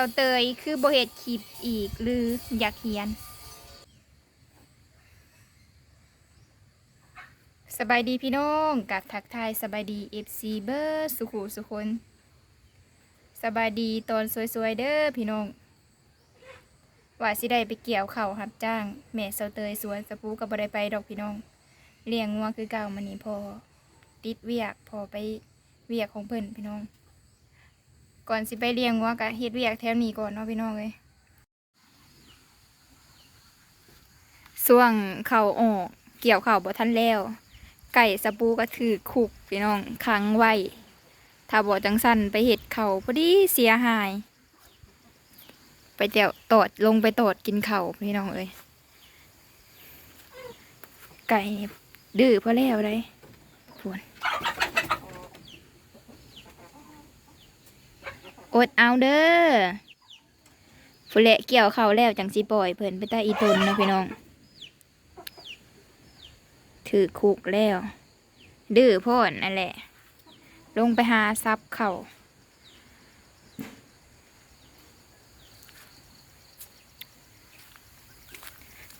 เตาเตยคือโบเฮ็ดคลิปอีกหรืออยากเฮียน สบายดีพี่น้องกับทักทายสบายดี FC เบอร์สุขุสุคนสบายดีตอนสวยๆเด้อพี่น้องว่าสิได้ไปเกี่ยวเข้าวรับจ้างแม่เสาเตยสวนสปูกับบไดไปดอกพี่น้องเลี้ยงงัวคือเก่ามันนี่พอติดเวียกพอไปเวียกของเพิ่นพี่น้อง ก่อนสิไปเลี้ยงงัวก็เฮ็ดเวียกแถวนี้ก่อนเนาะพี่น้องเอ้ยส่วงเข้าออกเกี่ยวเข้าบ่ทันแล้ว ไก่สปูก็ถือคุกพี่น้องขังไว้ถ้าบ่จังสันไปเห็ดเข่าพอดีเสียหาย ไปเดี๋ยวตอดลงไปตอดกินเข่าพี่น้องเอ้ยไก่ดื้อพอแล้วได้พวน อดเอาเด้อฟุเละเกี่ยวเขาแล้วจังสิปล่อยเพิ่นไปใต้อีตนนะพี่น้อง ถือคุกแล้ว ดื้อพ่นนั่นแหละ ลงไปหาซับเขา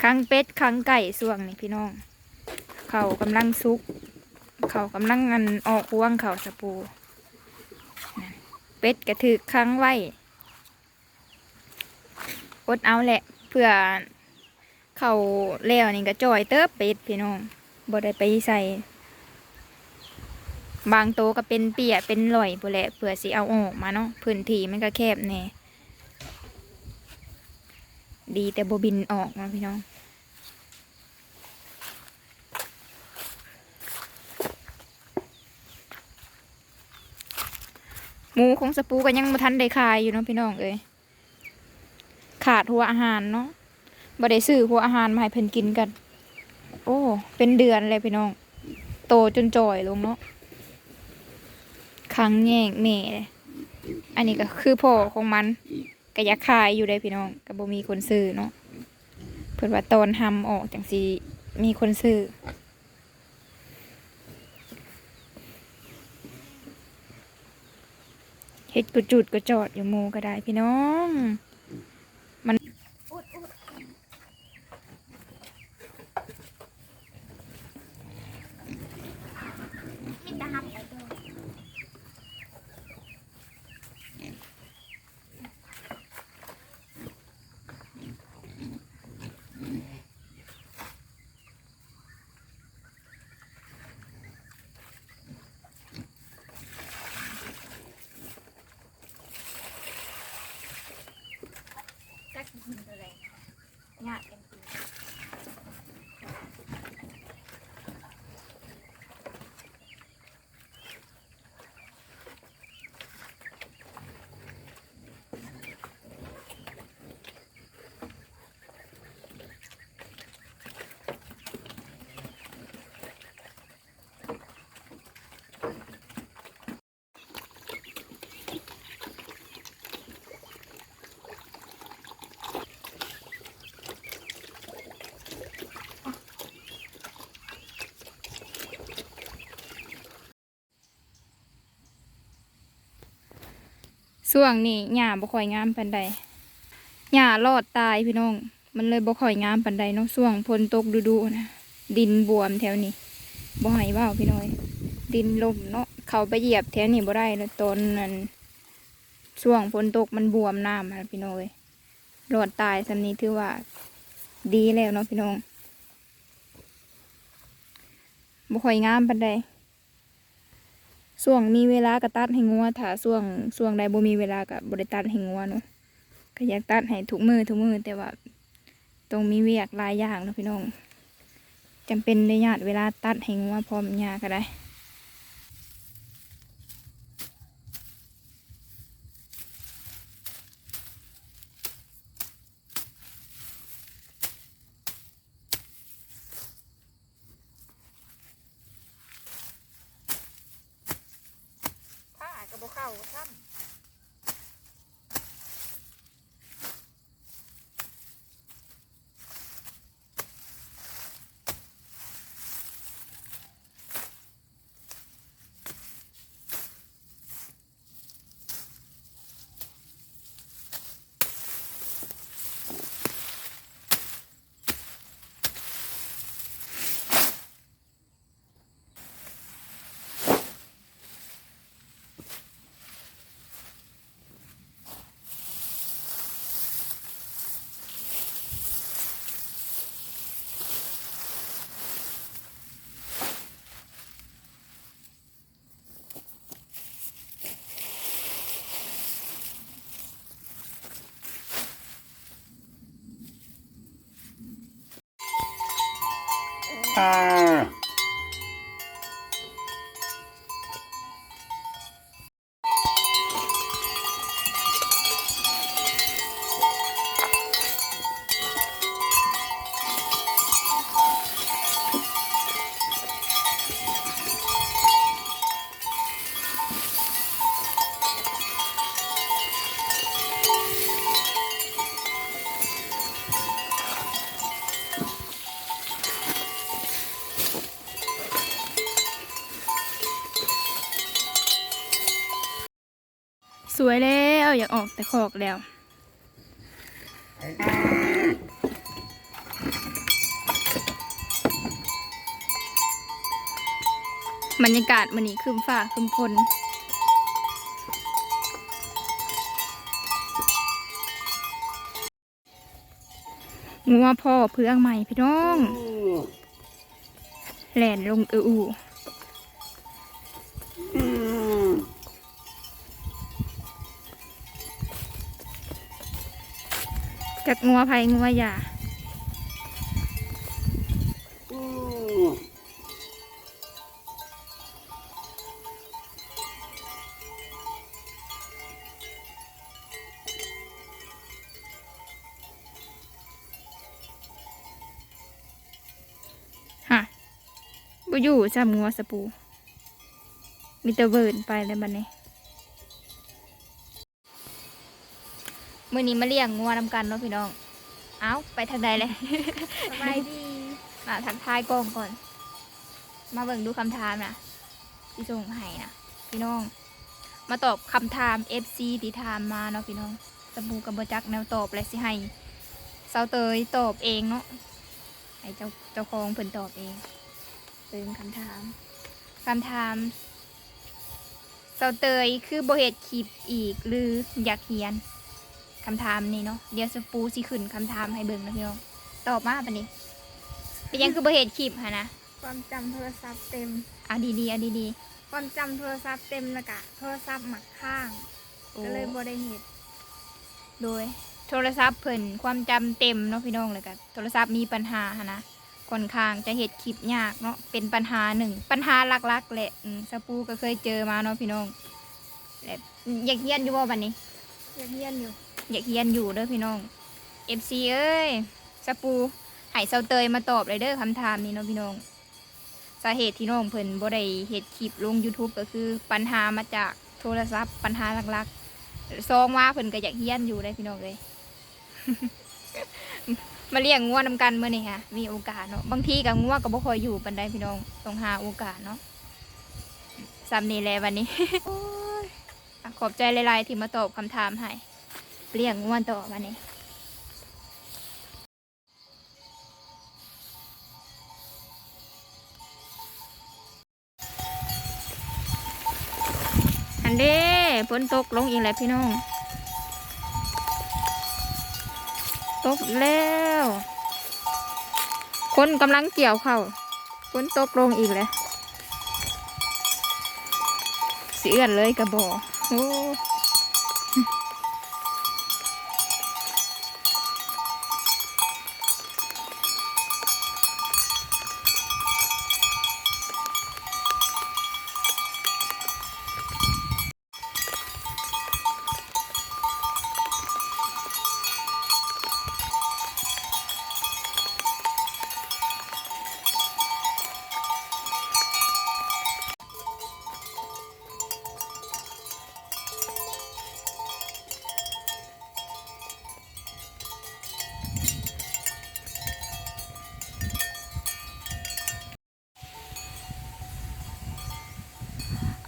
คังเป็ดคังไก่ส่วงนี่พี่น้อง เขากำลังซุก เขากำลังงันออกห่วงเขาสปูนั่น เป็ดกระถือคังไว้อดเอาแหละเพื่อเขาแล้วนี่ก็จอยเติบเป็ดพี่น้องบ่ได้ไปใส่บางโตวก็เป็นเปียเป็นลอยพู่แหละเผื่อสิเอาออกมาเนาะพื้นที่มันก็แคบแน่ดีแต่บบินออกมาพี่น้อง หมูของสปูก็ยังมาทันได้ขายอยู่เนาะพี่น้องเอ้ยขาดหัวอาหารเนาะบ่ได้ซื้อหัวอาหารมาให้เพิ่นกินกัน โอ้ เป็นเดือนเลยพี่น้อง โตจนจ่อยลงเนาะคังแยงแม่เลยอันนี้ก็คือพ่อของมันก็อยากขายอยู่ได้พี่น้องก็บ่มีคนซื้อเนาะเพิ่นว่าตอนทำออกจังสิมีคนซื้อ เฮ็ดกุจุดก็จอดอยู่โมก็ได้พี่น้อง มัน technically ส่วงนี้หญ้าบ่ค่อยงามปานใดหญ้ารอดตายพี่น้อง มันเลยบ่ค่อยงามปานใดเนาะส่วงฝนตกดูๆนะดินบวมแถวนี้บ่ให้ว่าวพี่น้อย ดินล่มเนาะเขาไปเหยียบแถวนี้บ่ได้เลยตอนนั้นช่วงฝนตกมันบวมน้ำนะพี่น้อยรอดตายสำนี้ถือว่า ดีแล้วเนาะพี่น้องบ่ค่อยงามปานใด ส่วงมีเวลาก็ตัดให้งัวถ้าส่วงส่วงใดบ่มีเวลาก็บ่ได้ตัดให้งัวเนาะก็อยากตัดให้ทุกมือทุกมือแต่ว่าต้องมีเวียกหลายอย่างเนาะพี่น้องจำเป็นในญาติเวลาตัดให้งัวพร้อมหญ้าก็ได้ আর สวยแล้วอยากออกแต่คอกแล้ว บรรยากาศมันนี้คืมฟ้าคืมพลงัวพ่อเพื่องใหม่พี่น้องแหลนลงเอออู จากงัวไผงัวยาฮะบ่อยู่ซ้ำงัวสปู มีแต่เวิร์นไปเลยบัดนี้ มื่อนี้มาเลี้ยงงัวนำกันเนาะพี่น้อง เอ้าไปทางใดเลย สบายดี มาทักทายกล้องก่อน มาเบิ่งดูคำถามนะที่ส่งให้นะพี่น้อง มาตอบคำถาม FC ที่ถามมาเนาะพี่น้องสบู่กับบจักแนวตอบและสิให้เซาเตยตอบเองเนาะให้เจ้าเจ้าของเพิ่นตอบเองเป็นคำถามคำถามเซาเตยคือบ่เฮ็ดคลิปอีกหรืออยากเขียน คำถามนี่เนาะเดี๋ยวสปูสิขึ้นคำถามให้เบิ่งนะพี่น้องตอบมาปะนี้เป็นยังคือบ่เห็นคลิปฮะนะความจำโทรศัพท์เต็มเอาดีๆเอาดีความจำโทรศัพท์เต็มแล้วกะโทรศัพท์หมักข้างๆโอ้ก็เลยบ่ได้เห็นโดยโทรศัพท์เพิ่นความจำเต็มเนาะพี่น้องเลยกันโทรศัพท์มีปัญหาฮะนะค่อนข้างจะเห็ดคลิปยากเนาะเป็นปัญหาหนึ่งปัญหาหลักๆแหละอืมสปูก็เคยเจอมาเนาะพี่น้องและอยากเฮียนอยู่บ่บัดนี้อยากเรียนอยู่ อยากเฮียนอยู่เด้อพี่น้อง FC เอ้ยสปูให้เซาเตยมาตอบเลยเด้อคำถามนี้เนาะพี่น้อง สาเหตุที่น้องเพิ่นบ่ได้เฮ็ดคลิปลง YouTube ก็คือปัญหามาจากโทรศัพท์ปัญหาหลักๆซองว่าเพิ่นก็อยากเฮียนอยู่ได้พี่น้องเลยมาเลี้ยงงัวนำกันเมื่อนี่ค่ะมีโอกาสเนาะบางทีกับงัวก็บ่ค่อยอยู่ปันได้พี่น้องต้องหาโอกาสเนาะสำนี้แหละวันนี้โอ้ยอะขอบใจหลายๆที่มาตอบคำถามให้ เลี้ยงงัวต่อวันนี้อันเด้ฝนตกลงอีกแล้วพี่น้อง ตกแล้ว คนกำลังเกี่ยวเข้าฝนตกลงอีกแล้วเสียนเลยกระบอกโอ้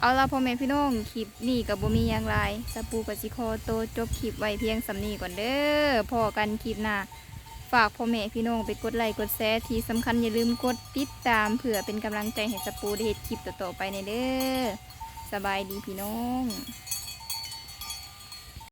เอาละพ่อแม่พี่น้องคลิปนี้กับบ่มีอย่างไรสปูกับสิคอโตจบคลิปไว้เพียงสำนีก่อนเด้อพอกันคลิปหน้าฝากพ่อแม่พี่น้องไปกดไลค์กดแชร์ที่สำคัญอย่าลืมกดติดตามเผื่อเป็นกำลังใจให้สปูได้เห็ุคลิปต่อๆไปในเด้อสบายดีพี่น้อง